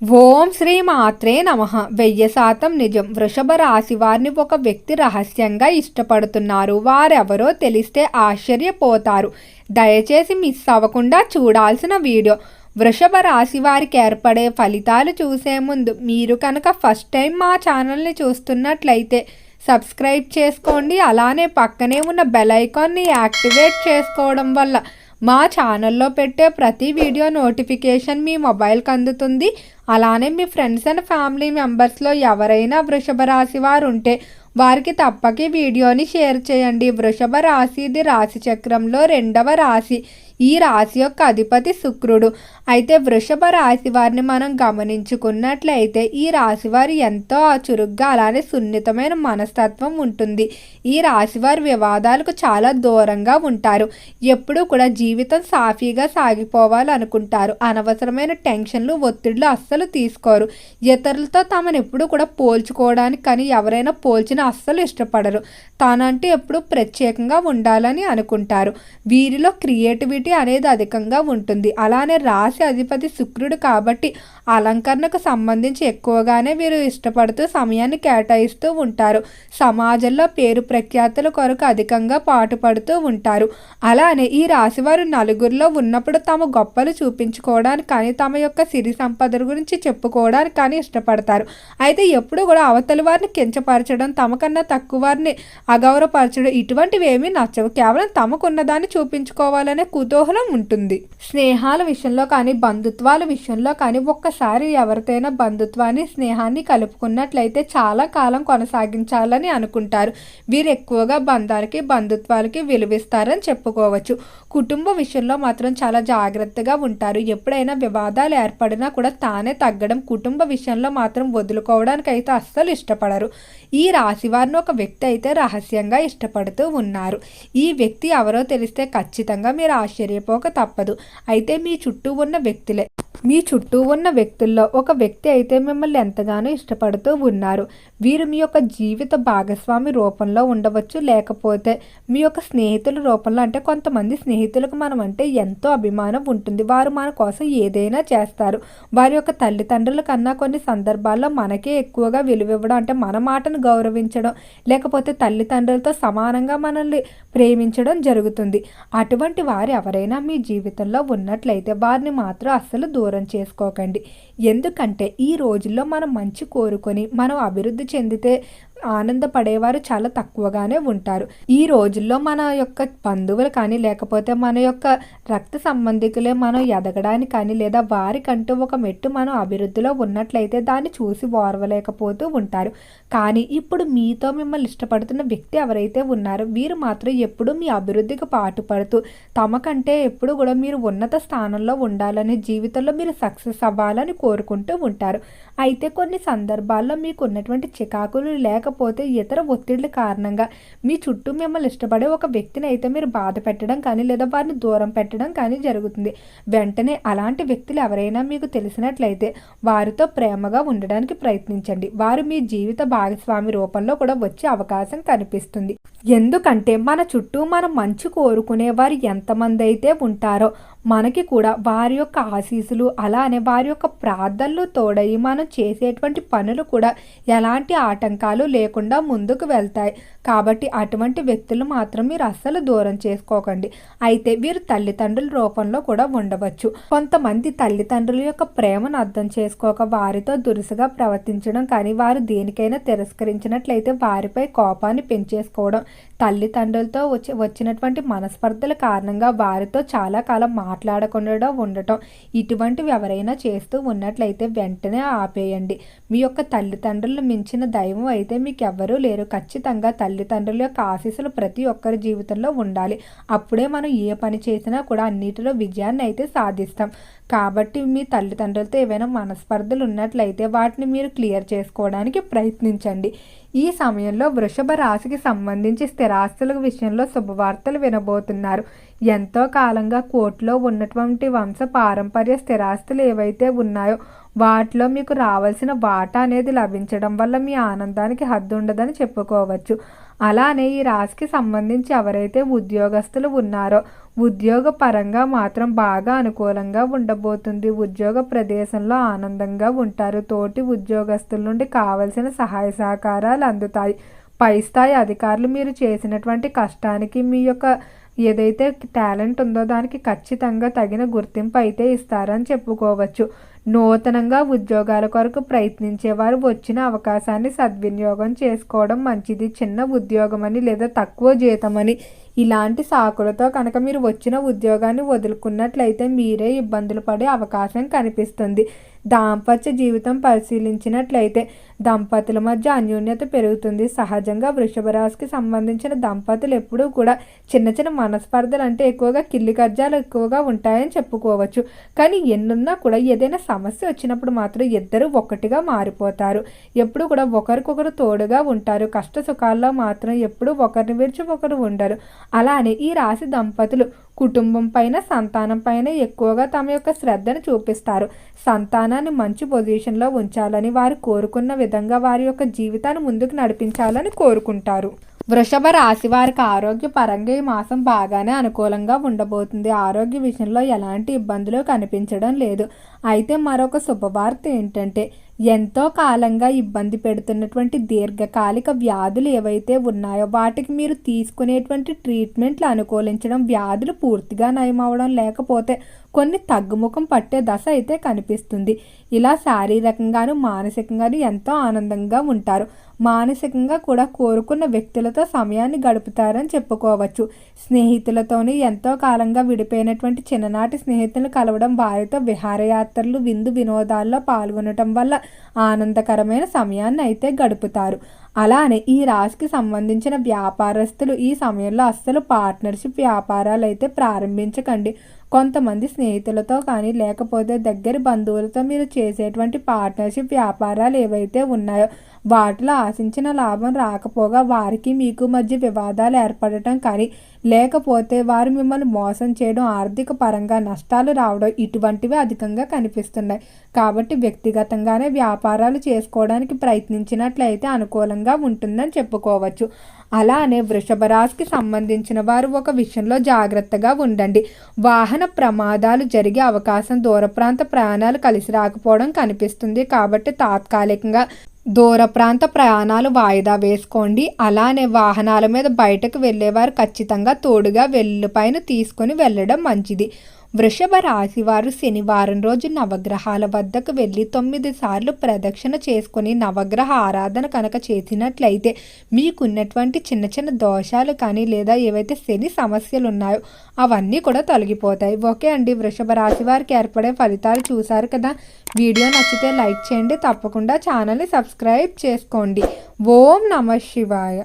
ఓం శ్రీ మాత్రే నమ. వెయ్యి శాతం నిజం. వృషభ రాశి వారిని ఒక వ్యక్తి రహస్యంగా ఇష్టపడుతున్నారు. వారెవరో తెలిస్తే ఆశ్చర్యపోతారు. దయచేసి మిస్ అవ్వకుండా చూడాల్సిన వీడియో. వృషభ రాశి వారికి ఏర్పడే ఫలితాలు చూసే ముందు మీరు కనుక ఫస్ట్ టైం మా ఛానల్ని చూస్తున్నట్లయితే సబ్స్క్రైబ్ చేసుకోండి. అలానే పక్కనే ఉన్న బెల్ ఐకాన్ని యాక్టివేట్ చేసుకోవడం వల్ల మా ఛానల్లో పెట్టే ప్రతి వీడియో నోటిఫికేషన్ మీ మొబైల్కి అందుతుంది. అలానే మీ ఫ్రెండ్స్ అండ్ ఫ్యామిలీ మెంబర్స్లో ఎవరైనా వృషభ రాశి వారు ఉంటే వారికి తప్పక వీడియోని షేర్ చేయండి. వృషభ రాశి ఇది రాశి చక్రంలో రెండవ రాశి. ఈ రాశి యొక్క అధిపతి శుక్రుడు. అయితే వృషభ రాశి వారిని మనం గమనించుకున్నట్లయితే ఈ రాశి వారి ఎంతో చురుగ్గా అలానే సున్నితమైన మనస్తత్వం ఉంటుంది. ఈ రాశి వారి వివాదాలకు చాలా దూరంగా ఉంటారు. ఎప్పుడూ కూడా జీవితం సాఫీగా సాగిపోవాలనుకుంటారు. అనవసరమైన టెన్షన్లు ఒత్తిడులు అస్సలు తీసుకోరు. ఇతరులతో తమను ఎప్పుడు కూడా పోల్చుకోవడానికి కానీ ఎవరైనా పోల్చిన అస్సలు ఇష్టపడరు. తానంటే ఎప్పుడు ప్రత్యేకంగా ఉండాలని అనుకుంటారు. వీరిలో క్రియేటివిటీ అనేది అధికంగా ఉంటుంది. అలానే రాశి అధిపతి శుక్రుడు కాబట్టి అలంకరణకు సంబంధించి ఎక్కువగానే వీరు ఇష్టపడుతూ సమయాన్ని కేటాయిస్తూ ఉంటారు. సమాజంలో పేరు ప్రఖ్యాతుల కొరకు అధికంగా పాటుపడుతూ ఉంటారు. అలానే ఈ రాశివారు నలుగురిలో ఉన్నప్పుడు తమ గొప్పలు చూపించుకోవడానికి కానీ తమ యొక్క సిరి సంపదల గురించి చెప్పుకోవడానికి కానీ ఇష్టపడతారు. అయితే ఎప్పుడు కూడా అవతలి వారిని కించపరచడం తమకన్నా తక్కువ వారిని అగౌరవపరచడం ఇటువంటివి ఏమీ నచ్చవు. కేవలం తమకున్నదాన్ని చూపించుకోవాలనే చూపించుకోవాలనే కుతూహలం ఉంటుంది. స్నేహాల విషయంలో కానీ బంధుత్వాల విషయంలో కానీ ఒక్కసారి ఎవరితోనైనా బంధుత్వాన్ని స్నేహాన్ని కలుపుకున్నట్లయితే చాలా కాలం కొనసాగించాలని అనుకుంటారు. వీరు ఎక్కువగా బంధాలకి బంధుత్వాలకి విలువిస్తారని చెప్పుకోవచ్చు. కుటుంబ విషయంలో మాత్రం చాలా జాగ్రత్తగా ఉంటారు. ఎప్పుడైనా వివాదాలు ఏర్పడినా కూడా తానే తగ్గడం కుటుంబ విషయంలో మాత్రం వదులుకోవడానికి అయితే అస్సలు ఇష్టపడరు. ఈ రాశి వారిని ఒక వ్యక్తి అయితే రహస్యంగా ఇష్టపడుతూ ఉన్నారు. ఈ వ్యక్తి ఎవరో తెలిస్తే ఖచ్చితంగా మీరు ఆశ్చర్యపోక తప్పదు. అయితే మీ చుట్టూ ఉన్న వ్యక్తులే మీ చుట్టూ ఉన్న వ్యక్తుల్లో ఒక వ్యక్తి అయితే మిమ్మల్ని ఎంతగానో ఇష్టపడుతూ ఉన్నారు. వీరు మీ యొక్క జీవిత భాగస్వామి రూపంలో ఉండవచ్చు లేకపోతే మీ యొక్క స్నేహితుల రూపంలో. అంటే కొంతమంది స్నేహితులకు మనం అంటే ఎంతో అభిమానం ఉంటుంది. వారు మన కోసం ఏదైనా చేస్తారు. వారి యొక్క తల్లిదండ్రుల కన్నా కొన్ని సందర్భాల్లో మనకే ఎక్కువగా విలువ ఇవ్వడం అంటే మన మాటను గౌరవించడం లేకపోతే తల్లిదండ్రులతో సమానంగా మనల్ని ప్రేమించడం జరుగుతుంది. అటువంటి వారు ఎవరైనా మీ జీవితంలో ఉన్నట్లయితే వారిని మాత్రం అస్సలు దూరం దూరం చేసుకోకండి. ఎందుకంటే ఈ రోజుల్లో మనం మంచి కోరుకొని మనం అభివృద్ధి చెందితే ఆనందపడేవారు చాలా తక్కువగానే ఉంటారు. ఈ రోజుల్లో మన యొక్క బంధువులు కానీ లేకపోతే మన యొక్క రక్త సంబంధికులే మనం ఎదగడానికి కానీ లేదా వారికంటూ ఒక మెట్టు మనం అభివృద్ధిలో ఉన్నట్లయితే దాన్ని చూసి ఓర్వలేకపోతూ ఉంటారు. కానీ ఇప్పుడు మీతో మిమ్మల్ని ఇష్టపడుతున్న వ్యక్తి ఎవరైతే ఉన్నారో వీరు మాత్రం ఎప్పుడు మీ అభివృద్ధికి పాటుపడుతూ తమకంటే ఎప్పుడు కూడా మీరు ఉన్నత స్థానంలో ఉండాలని జీవితంలో మీరు సక్సెస్ అవ్వాలని కోరుకుంటూ ఉంటారు. అయితే కొన్ని సందర్భాల్లో మీకు ఉన్నటువంటి చికాకులు లేకపోతే ఇతర ఒత్తిళ్ళ కారణంగా మీ చుట్టూ మిమ్మల్ని ఇష్టపడే ఒక వ్యక్తిని అయితే మీరు బాధ పెట్టడం కానీ లేదా వారిని దూరం పెట్టడం కానీ జరుగుతుంది. వెంటనే అలాంటి వ్యక్తులు ఎవరైనా మీకు తెలిసినట్లయితే వారితో ప్రేమగా ఉండడానికి ప్రయత్నించండి. వారు మీ జీవిత భాగస్వామి రూపంలో కూడా వచ్చే అవకాశం కనిపిస్తుంది. ఎందుకంటే మన చుట్టూ మనం మంచి కోరుకునే వారు ఎంతమంది అయితే ఉంటారో మనకి కూడా వారి యొక్క ఆశీస్సులు అలానే వారి యొక్క ప్రార్థనలు తోడయి మనం చేసేటువంటి పనులు కూడా ఎలాంటి ఆటంకాలు లేకుండా ముందుకు వెళ్తాయి. కాబట్టి అటువంటి వ్యక్తులు మాత్రం మీరు అస్సలు దూరం చేసుకోకండి. అయితే వీరు తల్లిదండ్రుల రూపంలో కూడా ఉండవచ్చు. కొంతమంది తల్లిదండ్రుల యొక్క ప్రేమను అర్థం చేసుకోక వారితో దురుసుగా ప్రవర్తించడం కానీ వారు దేనికైనా తిరస్కరించినట్లయితే వారిపై కోపాన్ని పెంచేసుకోవడం తల్లిదండ్రులతో వచ్చి వచ్చినటువంటి మనస్పర్ధల కారణంగా వారితో చాలా కాలం మాట్లాడకుండా ఉండటం ఇటువంటివి ఎవరైనా చేస్తూ ఉన్నట్లయితే వెంటనే ఆపేయండి. మీ యొక్క తల్లిదండ్రులు మించిన దైవం అయితే మీకు ఎవ్వరూ లేరు. ఖచ్చితంగా తల్లిదండ్రుల యొక్క ఆశీస్సులు ప్రతి ఒక్కరి జీవితంలో ఉండాలి. అప్పుడే మనం ఏ పని చేసినా కూడా అన్నిటిలో విజయాన్ని అయితే సాధిస్తాం. కాబట్టి మీ తల్లిదండ్రులతో ఏవైనా మనస్పర్ధలు ఉన్నట్లయితే వాటిని మీరు క్లియర్ చేసుకోవడానికి ప్రయత్నించండి. ఈ సమయంలో వృషభ రాశికి సంబంధించి స్థిరాస్తుల విషయంలో శుభవార్తలు వినబోతున్నారు. ఎంతో కాలంగా కోర్టులో ఉన్నటువంటి వంశ పారంపర్య స్థిరాస్తులు ఏవైతే ఉన్నాయో వాటిలో మీకు రావాల్సిన వాటా అనేది లభించడం వల్ల మీ ఆనందానికి హద్దు ఉండదని చెప్పుకోవచ్చు. అలానే ఈ రాశికి సంబంధించి ఎవరైతే ఉద్యోగస్తులు ఉన్నారో ఉద్యోగ పరంగా మాత్రం బాగా అనుకూలంగా ఉండబోతుంది. ఉద్యోగ ప్రదేశంలో ఆనందంగా ఉంటారు. తోటి ఉద్యోగస్తుల నుండి కావలసిన సహాయ సహకారాలు అందుతాయి. పై స్థాయి అధికారులు మీరు చేసినటువంటి కష్టానికి మీ యొక్క ఏదైతే టాలెంట్ ఉందో దానికి ఖచ్చితంగా తగిన గుర్తింపు అయితే ఇస్తారని చెప్పుకోవచ్చు. నూతనంగా ఉద్యోగాల కొరకు ప్రయత్నించేవారు వచ్చిన అవకాశాన్ని సద్వినియోగం చేసుకోవడం మంచిది. చిన్న ఉద్యోగమని లేదా తక్కువ జీతమని ఇలాంటి సాకులతో కనుక మీరు వచ్చిన ఉద్యోగాన్ని వదులుకున్నట్లయితే మీరే ఇబ్బందులు పడే అవకాశం కనిపిస్తుంది. దాంపత్య జీవితం పరిశీలించినట్లయితే దంపతుల మధ్య అన్యోన్యత పెరుగుతుంది. సహజంగా వృషభ రాశికి సంబంధించిన దంపతులు ఎప్పుడూ కూడా చిన్న చిన్న మనస్పర్ధలు అంటే ఎక్కువగా కిల్లి కజ్జాలు ఎక్కువగా ఉంటాయని చెప్పుకోవచ్చు. కానీ ఎన్నున్నా కూడా ఏదైనా సమస్య వచ్చినప్పుడు మాత్రం ఇద్దరు ఒకటిగా మారిపోతారు. ఎప్పుడు కూడా ఒకరికొకరు తోడుగా ఉంటారు. కష్ట సుఖాల్లో మాత్రం ఎప్పుడు ఒకరిని విడిచి ఒకరు ఉండరు. అలానే ఈ రాశి దంపతులు కుటుంబం పైన సంతానం పైన ఎక్కువగా తమ యొక్క శ్రద్ధను చూపిస్తారు. సంతానాన్ని మంచి పొజిషన్లో ఉంచాలని వారు కోరుకున్న విధంగా వారి యొక్క జీవితాన్ని ముందుకు నడిపించాలని కోరుకుంటారు. వృషభ రాశి వారికి ఆరోగ్య పరంగా ఈ మాసం బాగానే అనుకూలంగా ఉండబోతుంది. ఆరోగ్య విషయంలో ఎలాంటి ఇబ్బందులు కనిపించడం లేదు. అయితే మరొక శుభవార్త ఏంటంటే ఎంతో కాలంగా ఇబ్బంది పెడుతున్నటువంటి దీర్ఘకాలిక వ్యాధులు ఏవైతే ఉన్నాయో వాటికి మీరు తీసుకునేటువంటి ట్రీట్మెంట్లు అనుకూలించడం వ్యాధులు పూర్తిగా నయమవడం లేకపోతే కొన్ని తగ్గుముఖం పట్టే దశ అయితే కనిపిస్తుంది. ఇలా శారీరకంగాను మానసికంగాను ఎంతో ఆనందంగా ఉంటారు. మానసికంగా కూడా కోరుకున్న వ్యక్తులతో సమయాన్ని గడుపుతారని చెప్పుకోవచ్చు. స్నేహితులతోని ఎంతో కాలంగా విడిపోయినటువంటి చిన్ననాటి స్నేహితులను కలవడం వారితో విహారయాత్రలు విందు వినోదాల్లో పాల్గొనటం వల్ల ఆనందకరమైన సమయాన్ని అయితే గడుపుతారు. అలానే ఈ రాశికి సంబంధించిన వ్యాపారస్తులు ఈ సమయంలో అస్సలు పార్ట్నర్షిప్ వ్యాపారాలు అయితే ప్రారంభించకండి. కొంతమంది స్నేహితులతో కానీ లేకపోతే దగ్గర బంధువులతో మీరు చేసేటువంటి పార్ట్నర్షిప్ వ్యాపారాలు ఏవైతే ఉన్నాయో వాటిలో ఆశించిన లాభం రాకపోగా వారికి మీకు మధ్య వివాదాలు ఏర్పడటం కానీ లేకపోతే వారు మిమ్మల్ని మోసం చేయడం ఆర్థిక పరంగా నష్టాలు రావడం ఇటువంటివి అధికంగా కనిపిస్తున్నాయి. కాబట్టి వ్యక్తిగతంగానే వ్యాపారాలు చేసుకోవడానికి ప్రయత్నించినట్లయితే అనుకూలంగా ఉంటుందని చెప్పుకోవచ్చు. అలానే వృషభ రాశికి సంబంధించిన వారు ఒక విషయంలో జాగ్రత్తగా ఉండండి. వాహన ప్రమాదాలు జరిగే అవకాశం దూర ప్రాంత ప్రయాణాలు కలిసి రాకపోవడం కనిపిస్తుంది కాబట్టి తాత్కాలికంగా దూర ప్రాంత ప్రయాణాలు వాయిదా వేసుకోండి. అలానే వాహనాల మీద బయటకు వెళ్ళేవారు ఖచ్చితంగా తోడుగా పైన తీసుకొని వెళ్ళడం మంచిది. వృషభ రాశి వారు శనివారం రోజు నవగ్రహాల వద్దకు వెళ్ళి తొమ్మిది సార్లు ప్రదక్షిణ చేసుకుని నవగ్రహ ఆరాధన కనుక చేసినట్లయితే మీకున్నటువంటి చిన్న చిన్న దోషాలు కానీ లేదా ఏవైతే శని సమస్యలు ఉన్నాయో అవన్నీ కూడా తొలగిపోతాయి. ఓకే అండి. వృషభ రాశి వారికి ఏర్పడే ఫలితాలు చూశారు కదా? వీడియో నచ్చితే లైక్ చేయండి. తప్పకుండా ఛానల్ని సబ్స్క్రైబ్ చేసుకోండి. ఓం నమ శివాయ.